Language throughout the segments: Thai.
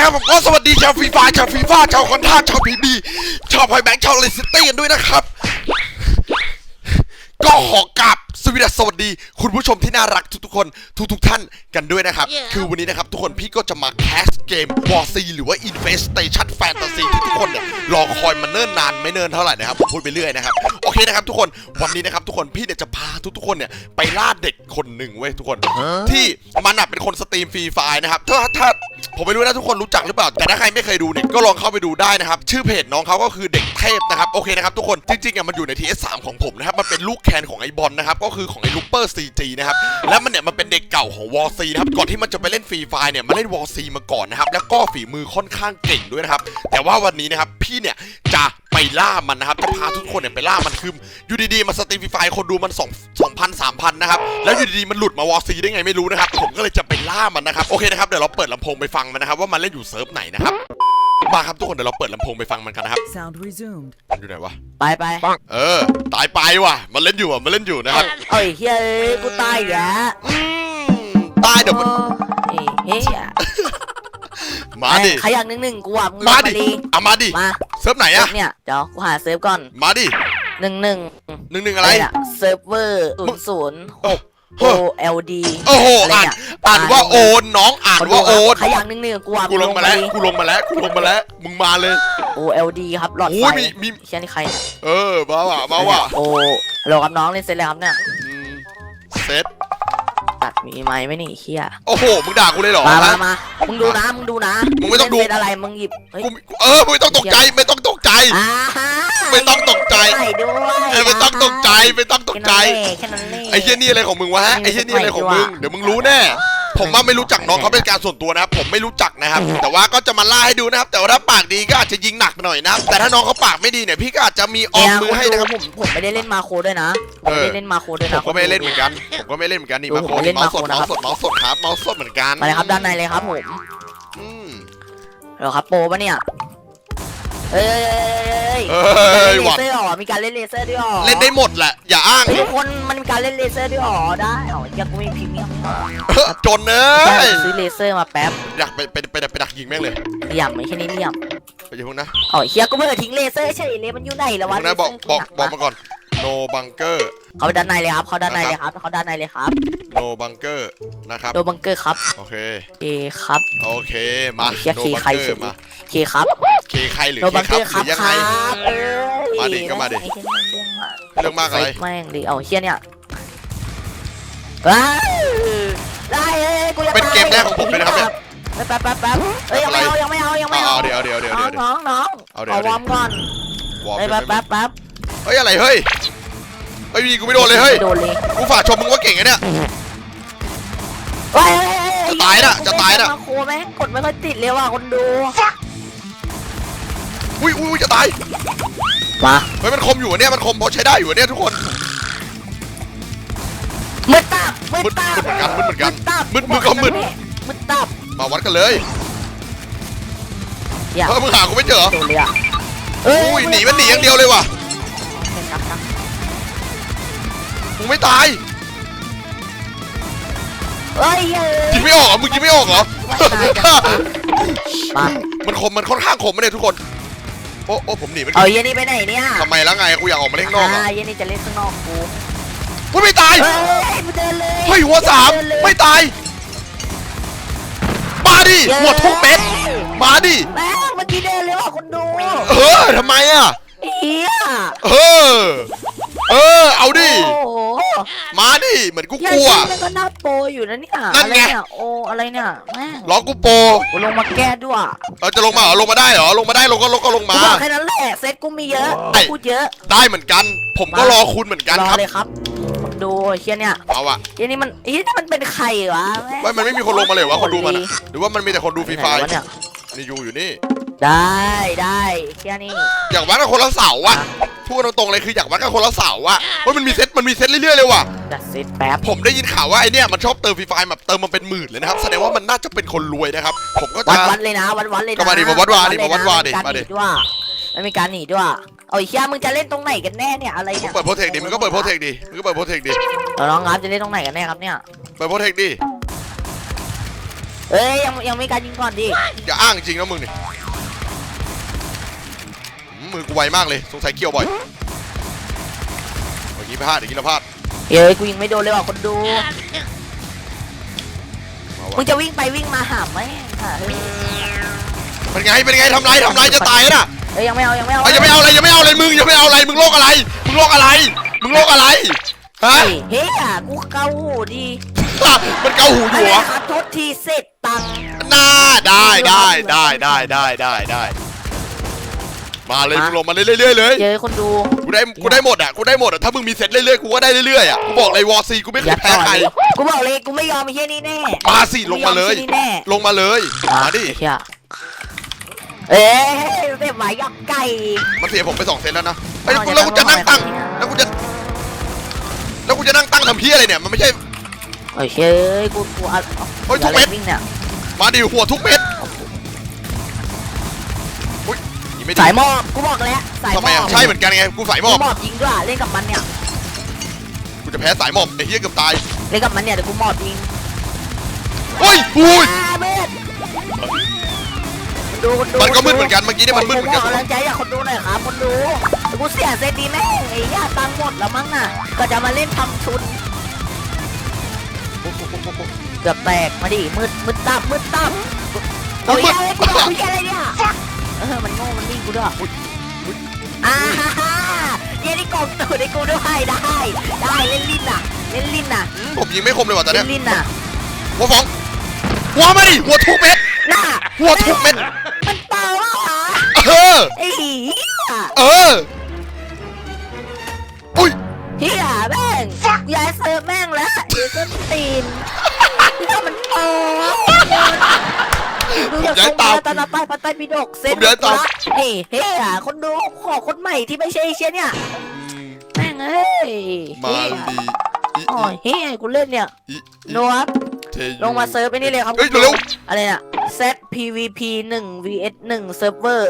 ครับผมก็สวัสดีชาวฟีฟ่าชาวฟีฟ่าชาวคอนท่าชาวพีบีชาวไพแบงค์ชาวเลสซิตี้กันด้วยนะครับ ก็ขอกลับ สวัสดีสวัสดี คุณผู้ชมที่น่ารักทุกๆคนทุกๆท่านกันด้วยนะครับ คือวันนี้นะครับ ทุกคนพี่ก็จะมาแคสเกม War C หรือว่า Infestation Fantasy ที่ทุกคนเนี่ยรอคอยมาเนิ่นนานไม่เนิ่นเท่าไหร่นะครับ ผมพูดไปเรื่อยนะครับ โอเคนะครับทุกคนวันนี้นะครับ ทุกคนพี่เนี่ยจะพาทุกๆคนเนี่ยไปล่าเด็กคนหนึ่งเว้ยทุกคน ที่มันน่ะเป็นคนสตรีมฟรีไฟล์นะครับถ้าถ้าผมไม่รู้นะทุกคนรู้จักหรือเปล่า แต่ถ้าใครไม่เคยดูเนี่ยก็ลองเข้าไปดูได้นะครับ ชื่อเพจน้องเขาก็คือเด็กเทพนะครับโอเคนะครับทุกคนจริงๆอะมันอยู่ใน TS3 ของผมนะครับมันเป็นลูกแคนของไอบอลนะครับก็็คือของไอ้ลูปเปอร์ CG นะครับแล้วมันเนี่ยมันเป็นเด็กเก่าของวอร์ซีนะครับก่อนที่มันจะไปเล่นฟรีไฟเนี่ยมันเล่นวอร์ซีมาก่อนนะครับแล้วก็ฝีมือค่อนข้างเก่งด้วยนะครับแต่ว่าวันนี้นะครับพี่เนี่ยจะไปล่ามันนะครับจะพาทุกคนเนี่ยไปล่ามันคืออยู่ดีๆมาสตรีมฟรีไฟคนดูมัน2 2,000 3,000นะครับแล้วอยู่ดีๆมันหลุดมาวอร์ซีได้ไงไม่รู้นะครับผมก็เลยจะไปล่ามันนะครับโอเคนะครับเดี๋ยวเราเปิดลำโพงไปฟังมันนะครับว่ามันเล่นอยู่เซิร์ฟไหนนะครับ มาครับทุกคนเดี๋ยวเราเปิดลำโพงไปฟังมันกันนะครับ Sound resumed. มันอยู่ไหนวะ ไปไปเออ ตายไปว่ะ มันเล่นอยู่อะ มันเล่นอยู่นะครับ เอ้ยเฮ้ยกูตายอีกแล้วอืม ตายเดี๋ยวมันเอ้ยเฮ้ยมาดิ ใครอยากหนึ่งหนึ่งกูอะมึงมาลงดิเอามาดิ มาเซิร์ฟไหนเซิร์อะฟเนี่ยเดี๋ยวกูหาเซิร์ฟก่อนมาดิหนึ่งหนึ่งหนึ่งหนึ่งอะไรน่เซิร์ฟเวอร์ศูนย์ศูนย์หกโอ้ O โห L D โอ้โหอ่านอ่านว่าโอนน้องอ่านว่าโอนใครอยากหนึ่งหนึ่งกูอะกูลงมาแล้วกูลงมาแล้วกูลงมาแล้วมึงมาเลยโอ L D ครับหลอดโอ้ไฟยมีมีเชี่ยนี่ใครเนี่ยเออมาว่ะมาว่ะโอ้ฮัลโหลครับน้องเล่นเสร็จแล้วครับเนี่ยอืมเซตตัดมีไหมไม่นี่เฮียโอ้โห มึงด่ากูเลยเหรอ มามาฮะมามึงดูนะ มึงดูนะ มึงไม่ต้องดูเล่นเสร็จอะไร มึงหยิบเฮ้ยกูเออไม่ต้องตกใจ ไม่ต้องตกใจอ่าฮะไม่ต้องตกใจใส่ด้วยเออ ไม่ต้องตกใจไม่ต้องตกใจแค่นั้นแหละไอ้เหี้ยนี่อะไรของมึงวะฮะไอ้เหี้ยนี่อะไรของมึงเดี๋ยวมึงรู้แน่ผมว่าไม่รู้จักน้องเขาเป็นการส่วนตัวนะครับผมไม่รู้จักนะครับ แต่ว่าก็จะมาล่าให้ดูนะครับ แต่ว่าถ้าปากดีก็อาจจะยิงหนักหน่อยนะครับแต่ถ้าน้องเขาปากไม่ดีเนี่ยพี่ก็อาจจะมีออมมือให้นะครับ ผมผมไม่ได้เล่นมาโคด้วยนะผมไม่ได้เล่นมาโคด้วยผนะมก็ไม่ได้เล่นเหมือนกัน ผมก็ไม่เล่นเหมือนกันนี่ดูมาโคผมเล่นี่นเมาส์สดมาเมาโคส์สดเมาส์สดครับเมาส์สดเหมือนกันมาเลยครับด้านในเลยครับผมอืมเหรอครับโปรปะเนี่ยเอ้ยเอ้ยเล่นหวัดเลเซอร์หรอมีการเล่นเลเซอร์ด้วยหรอเล่นได้หมดแหละ อย่าอ้างเฮ้ยทุกคนมันมีการเล่นเลเซอร์ด้วยหรอได้หรอยังกูมีพรีเมียมจนเนยซื้อเลเซอร์มาแป๊บอยากไปไปไปไปดักยิงแม่งเลยเหลี่ยมไม่ใช่นี่เหลี่ยมไปอย่าเพิ่งนะอ๋อเฮียกูไม่เคยทิ้งเลเซอร์เฉยเลยมันอยู่ไหนแล้วอย่าวะเพิ่งนะบอกเลเซบอกร์บอกมาก่อน no bunker เขาด้านในเลยครับ เขาด้านในเลยครับ เขาด้านในเลยครับ no bunker นะครับ โดบังเกอร์ครับโอเคเคครับโอเค มาเฮีย no เคใคร bunker เฉยมา เคครับ เคใครหรือโดเคบังคเกรัอบร์หครัรืบอยังคไง รับเอ้ยมาดิก็มาดิไอ้เหี้ยเรื่องมากเรื่องมากอะไร แม่งดิเอาเฮียเนี่ยว้าวได้เอ้ยกูยังเป็นเกมแรกของผมเลยนะครับเนี่ย แป๊บแป๊บแป๊บเอ้ยยังไม่เอายังไม่เอายังไม่เอาเอาเดี๋ยวเดี๋ยวเดี๋ยวน้องเดี๋ยว น้องน้องเอาเดี๋ยวเอาวอร์มก่อนวอร์มเอ้ยเดี๋ยวแป๊บแป๊บแป๊บเฮ้ยอะไรเฮ้ย เฮ้ยกูไม่โดนเลยเฮ้ยไม่โดนเลยกูฝากชมมึงว่าเก่งไงเนี่ย เฮ้ยเฮ้ยเฮ้จะตายน่ะจะตายน่ะมาโคแม่งกดไม่ค่อยติดเลยว่ะคนดูอุ้ยอุ้ยจะตาย มาเฮ้ยมันคมอยู่อะเนี่ยมันคมพอใช้ได้อยู่อะเนี่ยทุกคน มืดตับมืดมืดตับมืดเหมือนกันมืดเหมือนกันตับมืดมืดก็มืด มืดตับมาวัดกันเลยอย่าเฮ้ยมึงหากูไม่เจอเหรอโดนเลยอะอุ้ยหนีมันหนีอย่างเดียวเลยว่ะ มึงไม่ตายเฮ้ยเฮ้ยยิงไม่ออกเหรอมึงยิงไม่ออกเหรอ มามันคมมันค่อนข้างคมไม่ได้ทุกคน โอ้โอ้ผมหนีมันเอาเย็นนี่ไปไหนเนี่ยทำไมแล้วไงกูอยากออกมาเล่นข้างนอกอะอ่าเย็นนี่จะเล่นข้างนอกกูกูไม่ตาย เฮ้ยมึงเดินเลยเฮ้ยหัวสามเดินเลยไม่ตายมาดิเย้หัวทุกเม็ดมาดิแม่งเมื่อกี้เดินเลยว่ะคนดูเออทำไมอะ เฮียเออ เออ เอาดิ โอ้โหมาดิ เหมือนกูเฮียกลัวนี่มันก็น่าโปรอยู่นะเนี่ยนั่นไง อะไรเยโอ้อะไรเนี่ยแม่งล้อกูโปรกูลงมาแก้ด้วยเออจะลงมาเหรอ ลงมาได้เหรอ ลงมาได้ ลงก็ลงก็ลงกูมา บอกแค่นั้นแหละเซตกูมีเยอะไอ้พูดเยอะได้เหมือนกัน ผมก็รอคุณเหมือนกันรอครับ เลยครับคนดูเฮียเนี่ยเอาอะเฮียนี่มันเฮียนี่มันเป็นใครวะแงไม่มันไม่มีคนลงมาเลยเหรอวะคนดูมันอะหรือว่ามันมีแต่คนดูฟรีไฟไหนวะเนี่ยนี่ยูอยู่นี่ ได้ได้เฮียนี่ อยากวัดกับคนละเสาอะ พูดกันตรงๆเลยคืออยากวัดกับคนละเสาอะเพราะมันมีเซตมันมีเซตเรื่อยๆเลยว่ะจัดเซตแป๊บผมได้ยินข่าวว่าไอเนี่ยมันชอบเติมฟรีไฟแบบเติมมันเป็นหมื่นเลยนะครับแสดงว่ามันน่าจะเป็นคนรวยนะครับ ผมก็วัจะ ดวัดเลยนะวัดวัดเลยนะก็มาดิมาวัดวาดิเลยนะมาวัดวาดิไการมาดิหนีด้วยไม่มีการหนีด้วยเอาไอ้เฮียมึงจะเล่นตรงไหนกันแน่เนี่ยอะไรเนี่ยเปิดโปรเทคดิมันก็เปิดโปรเทคดิมันก็เปิดโปรเทคดิเอาน้องครับจะเล่นตรงไหนกันแน่ครับเนี่ยเปิดโปรเทคดิเอ้ยยังยังไม่การยิงก่อนดิอย่าอ้างจริงนะมึงนี่หื มือกูไวมากเลย สงสัยเกี่ยวบ่อยเมื่อกี้พลาดเมื่อกี้เราพลาดเอ้ยกูยิงไม่โดนเลยว่ะคนดู มามึวะงจะวิ่งไปวิ่งมาหาแม่งค่ะเฮ้ยเป็นไงเป็นไงทำไรทำไรจะตายแล้วน่ะเอ้ยยังไม่เอายังไม่เอาเอ้ยยังไม่เอาอะไรยังไม่เอาอะไรมึงยังไม่เอาอะไรมึงโรคอะไร มึงโรคอะไร มึงโรคอะไรฮะ เฮ้ย เฮ้ยอะกูเกาหูดีมันเกาหูอยู่เหรอครับโทษทีเสร็จตังค์ น่าได้ได้ได้ได้ได้ได้ได้ มาเลยมึงลงมาเรื่อยๆเลยเจอคนดู กูได้กูได้หมดอะกูได้หมดอะถ้ามึงมีเซตเรื่อยๆกูก็ได้เรื่อยๆอะกูบอกเลยวอซีกูไม่เคยแพ้ใครกูบอกเลยกูไม่ยอมไอ้เฮียนี่แน่มาสิลงมาเลยไอที่นี่แน่ลงมาเลยมาดิเฮียเอ้ยเต็มหมายยอกไก่มันเสียผมไปสองเซตแล้วนะไอ้ยแล้วกูจะนั่งตั้งแล้วกูจะแล้วกูจะนั่งตั้งทำเพี้ยอะไรเนี่ยมันไม่ใช่ โอ้ยเฮ้ยกูกูเอาเฮ้ยทุกเม็ด วิ่งเนี่ยมาดิหัวทุกเม็ด ไม่ดีสายหมอบกูบอกแล้วสายหมทำไมออะบใช่เหมือนกันไงกูสายหมอบกูหมอบยิงด้วยเล่นกับมันเนี่ยกูจะแพ้สายหมอบไอ้เหี้ยเกือบตายเล่นกับมันเนี่ยเดี๋ยวกูหมอบยิงเฮ้ยอุ้ยอ่ามืดดูคนดูมันก็มืดเหมือนกันเมื่อกี้เนี่ยมันมืดเหมือนกันขกำลังใจอยากคนดูหน่อยครับคนดูกูเสียเซตดีแม่งไอ้ยาตังค์หมดแล้วมั้งน่ะก็จะมาเล่นทำทุนเกือบแตกมาดิมืดมืดตับมืดตับโอ้ยอะไรกูบอกกูแค่อะไรเนี่ย เออมันโง่มันวิ่งกูด้วยอ่าฮ่าฮ่าเย้นี่กบตูดให้กูด้วยได้ ได้เล่นลิ้นน่ะ เล่นลิ้นน่ะอืมผมยิงไม่คมเลยว่ะตอนเล่เนี้ยนลิ้นน่ะหัวฟองหัวมาดิหัวทุกเม็ด น่ะหัวทุกเม็ด มันเปล่าวะเออ ไอ้เหี้ยเออ อุ้ยเฮียแม่งย้ายเซิร์ฟแม่งแล้วเดี๋ยวส้นตีนที่ทำมันโตดูจา กทรงมาตานาใต้พัตไตปิดกเซ็นนี่เฮียคนดูขอคนใหม่ที่ไม่ใช่เชียเนี่ยแม่งเอ้ยมาเฮียลีอีโอ้ยเฮียกูเล่นเนี่ยอีโนครับ เทยู ลงมาเซิร์ฟไปนี่เลยครับเฮ้ยเร็ว อะไรน่ะ Z PVP 1 VS 1 Server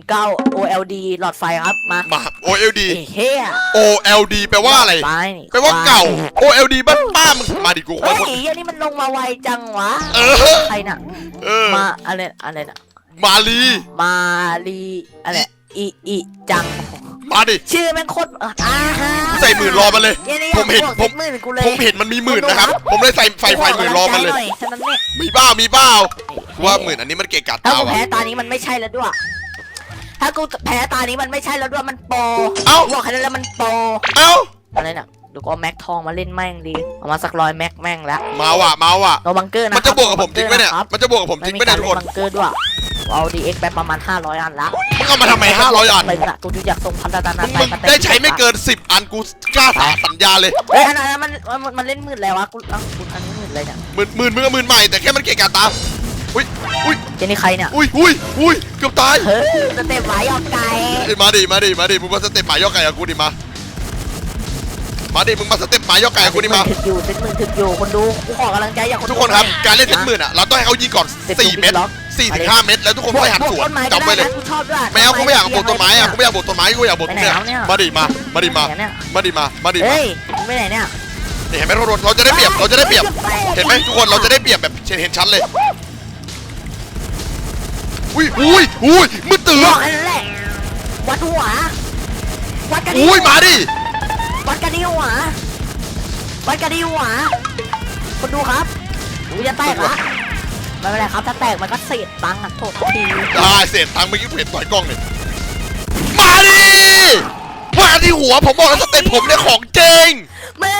009 OLD หลอดไฟครับ มามา OLD ไอ้เฮีย OLD แปลว่าอะไรตายนี่แปลว่าเก่า OLD บ้านป้ามึงมาดิกูขอเฮ้ยคนไอ้เหี้ยนี่มันลงมาไวจังวะ เออ ใครน่ะ เออ มาอะไรอะไรน่ะ มาลี มาลีอะไร อีอีจัง มาดิชื่อแม่งโคตรอ่าฮะใส่หมื่นรอมาเลยเนี่ยเนี่ยผมเห็นบวกผมหมื่นกูเลยผมเห็นมันมีหมื่นนะครับ ผมเลยใส่ใส่ไฟหมื่นรอมันเลยขกำงใจหน่อยแค่นั้นเนี่ยมีบ้ามีบ้าว่าหมื่นอันนี้มันเกะกะถ้าตากูว่ะแพ้ตานี้มันไม่ใช่แล้วด้วย ถ้ากูแพ้ตานี้มันไม่ใช่แล้วด้วยมันโปรเอ้าบอกแค่นั้นแล้วมันโปรเอ้าอะไรน่ะเดี๋ยวก็เอาแม็กทองมาเล่นแม่งดีเอามาสักร้อยแม็กแม่งแล้วมาว่ะมาว่ะโนบังเกอร์นะมันจะบวกกับผมจริงไหมเนี่ยครับมันจะบวกกับผมจไม่ริงมีไหมกาเนี่รยทุกคนเล่นบังเกอร์ด้วย เอาดีเอ็กไปประมาณ 500 อันละมึงเอามาทำไม500อันตึงอะกูดูอยากส่งพัฒนามึงไปมึงพัฒนาได้ใช้ไม่เกิน10อันกูกล้าสาสัญญาเลยเฮ้ยอันนั้นมันมันมันเล่นหมื่นแล้ววะกูเอ้ากูอันนี้หมื่นเลยเนี่ยหมื่นหมื่นมึงก็หมื่นใหม่แต่แค่มันเกะกะตาอุ้ยอุ้ยเจนี่ใครเนี่ยอุ้ยอุ้ยอุ้ยเกือบตายเฮ้ยสเต็ปไหวออกไก่เอ้ยมาดิมาดิมาดิมึงมาสเต็ปหมายย่อไก่กับกูดิมา มาดิมึงมาสเต็ปหมายย่อไก่กับกูดิมาถึกอยู่เซ็ตหมื่นถึกอยู่คนดูกูขอกำลังใจอยากคนดูทุกคนครับ การเล่นเซตหมื่นอะ เราต้องให้เขายิงก่อน 4 เม็ด4ถึง5เม็ดแล้วทุกคนค่อยหันสวนต้นไม้จำไว้เลยกูชอบด้วยไม่เอากูไม่อยากปลูกต้นไม้อะกูไม่อยากปลูกต้นไม้กูอยากปลูกต้นเนี่ยไปไหนแล้วเนี่ยมาดิมามาดิมาเนี่ยมาดิมามาดิมาเฮ้ยมึงไปไหนเนี่ยนี่เห็นไหมทุกคนเราจะได้เปรียบเราจะได้เปรียบ เห็นไหมทุกคนเราจะได้เปรียบแบบเห็นชัดเลยอุ้ยอุ้ยอุ้ยมืดตื่บนอกแค่นั้นแหละวัดหัววัดกันดิอุ้ยมาดิ วัดกันดิหัววัดกันดิหัวคนดูครับกูจะแตกละไม่เป็นไรครับถ้าแตกมันก็เศษตังค์อะโทษทีได้เสร็จทางเมื่อกี้เห็นต่อยกล้องเลยมาดิมาที่หัวผมบอกแล้วสเต็ปผมเนี่ยของจริงมึ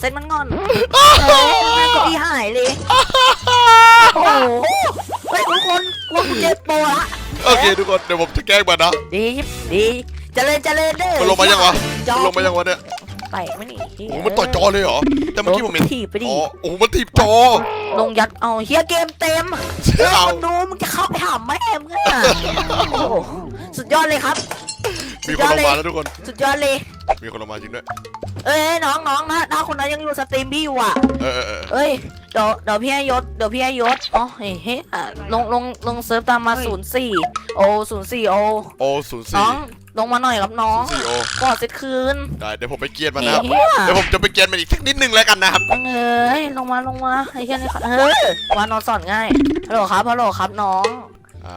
เซ็นมันก่อนเออแม่งก็พี่หายเลย โอ้โหเฮ้ยทุกคนกลัวกูเจ็บโปละโอเคทุกคนเดี๋ยวผมจะแกล้งมันนะดีดีเจริญเจริญเด้อมันลงมายังวะจอมันลงมายังวะเนี่ยไปไม่หนีโอ้โหมันต่อยจอเลยเหรอแต่เมื่อกี้ผมเห็นถีบไปดิอ๋อโอ้โหมันถีบจอลงยัดเอาเฮียเกมเต็มเฮ้ยเอาคนดูมึงจะเข้าไปหาแม่มึงอะโอ้โหสุดยอดเลยครับมีคนลงมาแล้วทุกคน สุดยอดเลย มีคนลงมาจริงด้วย เอ้ยน้องน้องนะถ้าคนนั้นยังอยู่สตรีมพี่อยู่อะ เออเออเออเอ้ยเดี๋ยวเดี๋ยวพี่ให้ยศเดี๋ยวพี่ให้ยศอ๋อเฮ้ยเฮ้ยอะลงลงลงเซิร์ฟตามมาศูนย์สี่โอศูนย์สี่โอโอศูนย์น้สี่องลงมาหน่อยครับน้องสี่โอกอดเสร็จคืนได้เดี๋ยวผมไปเกียนมันเฮ้นะครับยเดี๋ยวผมจะไปเกียนมันอีกสักนิดนึงแล้วกันนะครับ เอ้ยลงมาลงมาไอ้แค่นี้ค่ะเฮ้ยวานอนสอนง่ายฮัลโหลครับฮัลโหลครับน้อง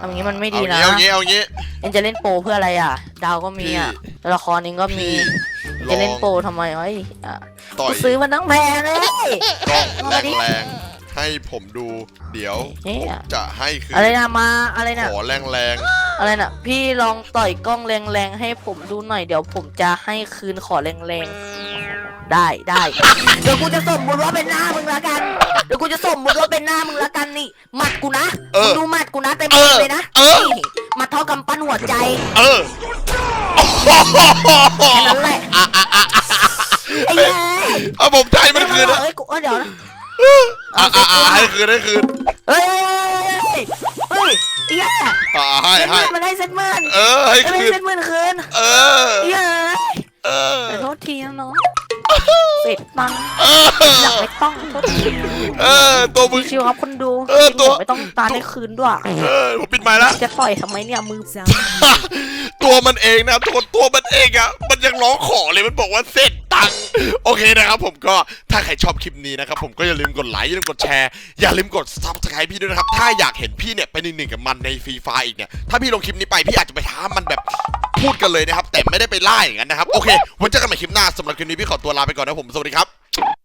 ทำอย่างนี้มันไม่ดีนะ เอางี้เอางี้เอ็งจะเล่นโปรเพื่ออะไรอะ ดาวก็มีอะละครเองก็เอามีงี้พี่ล จะองเล่นโปรทำไมเอ้ยอะต่อกูยซื้อมันตั้งแพงเลยกล้องเอาแรมางดิแรงๆให้ผมดู เดี๋ยวเฮ้ยจะให้คืนอะไรนะมาอะไรนะขอแรงแรงอะไรนะพี่ลองต่อยกล้องแรงๆให้ผมดูหน่อยเดี๋ยวผมจะให้คืนขอแรงๆ ได้ได้เดี๋ยวกูจะสมมติว่าเป็นหน้ามึงละกันเดี๋ยวกูจะสมมติว่าเป็นหน้ามึงละกันนี่หมัดกูนะมึงดูหมัดกูนะเต็มๆเลยนะนี่หมัดเท่ากำปั้นหัวใจๆเออแค่นั้นแหละไอ้เหี้ยเอาผมใจมันคืนนะเอ้ยกูเอ้ยเดี๋ยวนะอะอะอะให้คืนให้คืนเฮ้ยเฮ้ยเฮ้ยไอ้เหี้ยอ่าให้เซ็ตหให้มื่นมันได้เซ็ตหมื่นเออให้เอ้ยคืนเซ็ตหมื่นคืนเออ ไอ้เหี้ยเออ ขอโทษทีนะน้อง เสร็จตังค์เออยากอไม่ต้องโทษทีเออตัวมึง ชิวครับคนดูเออตัว ไม่ต้องตาได้คืนด้วยเออผมปิดไม้แล้วจะต่อยทำไมเนี่ยมือ ตัวมันเองนะครับทุกคนตัวมันเองอะมันยัง ร้องขอเลยมันบอกว่าเสร็จตังโอเคนะครับผมก็ถ้าใครชอบคลิปนี้นะครับผมก็อย่าลืมกดไลค์อย่าลืมกดแชร์อย่าลืมกดซับสไครป์พี่ด้วยนะครับถ้าอยากเห็นพี่เนี่ยไปหนึ่งๆกับมันในฟรีไฟอีกเนี่ยถ้าพี่ลงคลิปนี้ไปพี่อาจจะไปท้ามันแบบพูดกันเลยนะครับแต่ไม่ได้ไปไล่อย่างนั้นนะครับโอเคไว้เจอกันใหม่คลิปหน้าสำหรับคลิปนี้พี่ขอตัวลาไปก่อนนะผมสวัสดีครับ